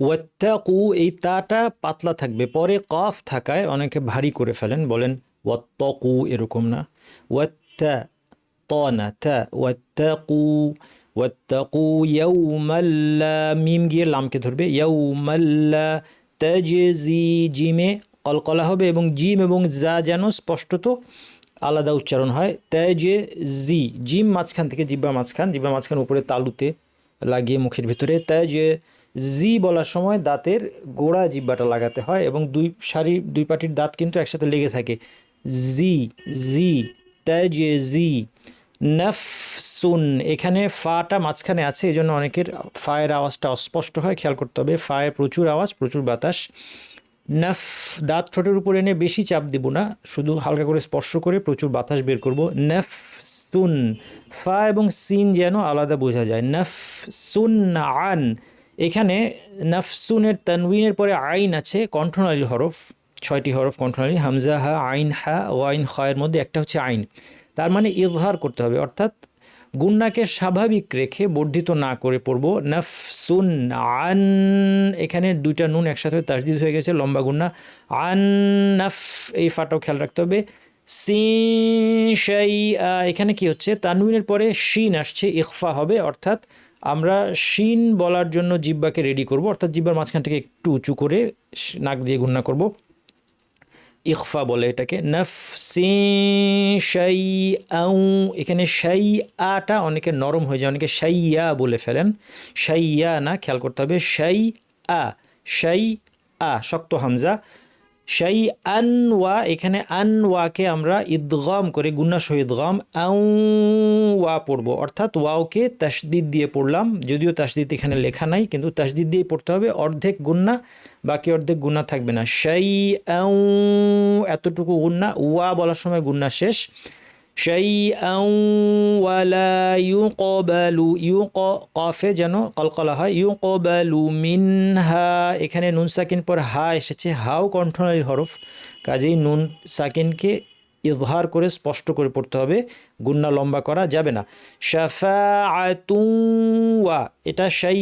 ওয়াত্তাকু, এই তাটা পাতলা থাকবে। পরে কফ থাকায় অনেকে ভারী করে ফেলেন, বলেন ওয়াত্তকু এরকম না। ওয়াত্তা ত না তা ওয়াত্তাকু ওয়াত্তাকু ইয়াউমাল্লা মিম গিয়ে লামকে ধরবে ইয়াউমাল্লা তাজজি, জিমে কলকলা হবে এবং জিম এবং জা যেন স্পষ্টত আলাদা উচ্চারণ হয়। তাজে জি জিম মাঝখান থেকে জিব্বা মাঝখান জিব্বা মাঝখান উপরে তালুতে লাগিয়ে মুখের ভিতরে তাজে জি বলার সময় দাঁতের গোড়া জিব্বাটা লাগাতে হয় এবং দুই সারি, দুই পাটির দাঁত কিন্তু একসাথে লেগে থাকে। জি জি তাজে জি নফসুন, এখানে ফাটা মাঝখানে আছে এই জন্য অনেকের ফায়ের আওয়াজটা অস্পষ্ট হয়, খেয়াল করতে হবে। ফায়ের প্রচুর আওয়াজ, প্রচুর বাতাস। নফ, দাঁত ঠোঁটের উপর এনে বেশি চাপ দিব না, শুধু হালকা করে স্পর্শ করে প্রচুর বাতাস বের করব। নফসুন, ফা এবং সিন যেন আলাদা বোঝা যায়। নফসুন আন এখানে নফসুনের তানউইনের পরে আইন আছে, কণ্ঠনালী হরফ, ছয়টি হরফ কণ্ঠনালী, হামজা, হা, আইন, হা, ও আইন খয়ের মধ্যে একটা হচ্ছে আইন। তার মানে ইজহার করতে হবে, অর্থাৎ গুন্নাকে স্বাভাবিক রেখে বর্ধিত না করে পড়ব। নফসুন আন, এখানে দুইটা নুন একসাথে তাসদিদ হয়ে গেছে, লম্বা গুন্না। আন, নফ, এই ফাটাও খেয়াল রাখতে হবে। সিন এখানে কি হচ্ছে? তানউইনের পরে শিন আসছে ইকফা হবে, অর্থাৎ আমরা শিন বলার জন্য জিব্বাকে রেডি করব, অর্থাৎ জিব্বার মাঝখান থেকে একটু উঁচু করে নাক দিয়ে গুন্না করব। ইকফা বলে এটাকে। নফসি শাই আউ এখানে শাই আটা অনেকে নরম হয়ে যায়, অনেকে শাইয়া বলে ফেলেন। শাইয়া না, খেয়াল করতে হবে। শাই আ শাই আ শক্ত হামজা। শাই আন ওয়া, এখানে আন ওয়াকে আমরা ইদগম করে গুন্না শহীদ ইদগম, আউ ওয়া পড়ব। অর্থাৎ ওয়াওকে তাসদিদ দিয়ে পড়লাম, যদিও তাসদিদ এখানে লেখা নাই, কিন্তু তাসদিদ দিয়ে পড়তে হবে, অর্ধেক গুন্না বাকি অর্ধেক গুন্না থাকবে না। সেই এতটুকু গুন্না ওয়া বলার সময় গুন্না শেষ। কফে যেন কলকলা হয় ইউ কবালু মিনহা, এখানে নুন সাকিন পর হা এসেছে, হাও কণ্ঠনালীর হরফ, কাজেই নুন সাকিনকে ইজহার করে স্পষ্ট করে পড়তে হবে, গুন্না লম্বা করা যাবে না। ওয়া, এটা শাই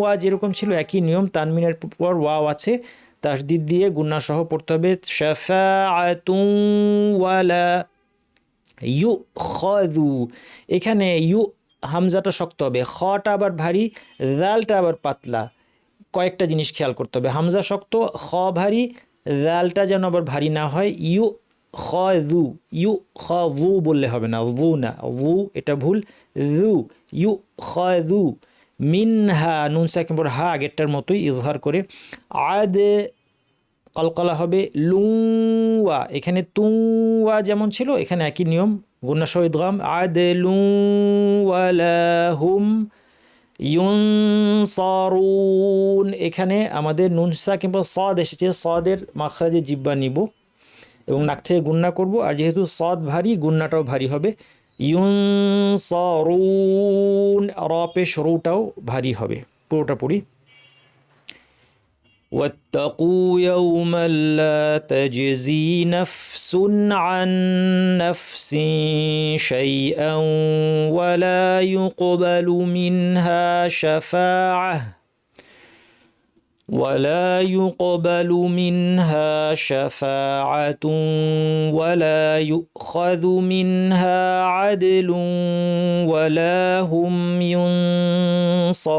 ওয়া যেরকম ছিল একই নিয়ম, তানমিনের পর ওয়াও আছে, তাসদিদ দিয়ে গুন্না সহ পড়তে হবে শাফা ওয়ালা ইউ খু এখানে ইউ হামজাটা শক্ত হবে, খটা আবার ভারী দালটা আবার পাতলা। কয়েকটা জিনিস খেয়াল করতে হবে, হামজা শক্ত, খ ভারী দালটা যেন আবার ভারী না হয় ইউ খু ইউ খু বললে হবে না ভু না ভু এটা ভুল রু ইউ খু মিন হা নুন সাকিম হা আগেরটার মতোই, ইজহার করে, আদ কলকলা হবে লুয়া এখানে তুয়া যেমন ছিল, এখানে একই নিয়ম। গুন্না শহীদ গাম আদ লুয়ালাহুম ইউনসারুন। এখানে আমাদের নুনসা কিংবা সদ এসেছে। সদের মাখরাজে জিব্বা নিব এবং নাক থেকে গুন্না করব। আর যেহেতু সদ ভারী গুন্নাটাও ভারী হবে। ইউনসারুন, রপে সরুটাও ভারী হবে। পুরোটা পড়ি। واتقوا يوما لا تجزي نفس عن نفس شيئا ولا يقبل منها شفاعة ولا يقبل منها شفاعة ولا يؤخذ منها عدل ولا هم ينصرون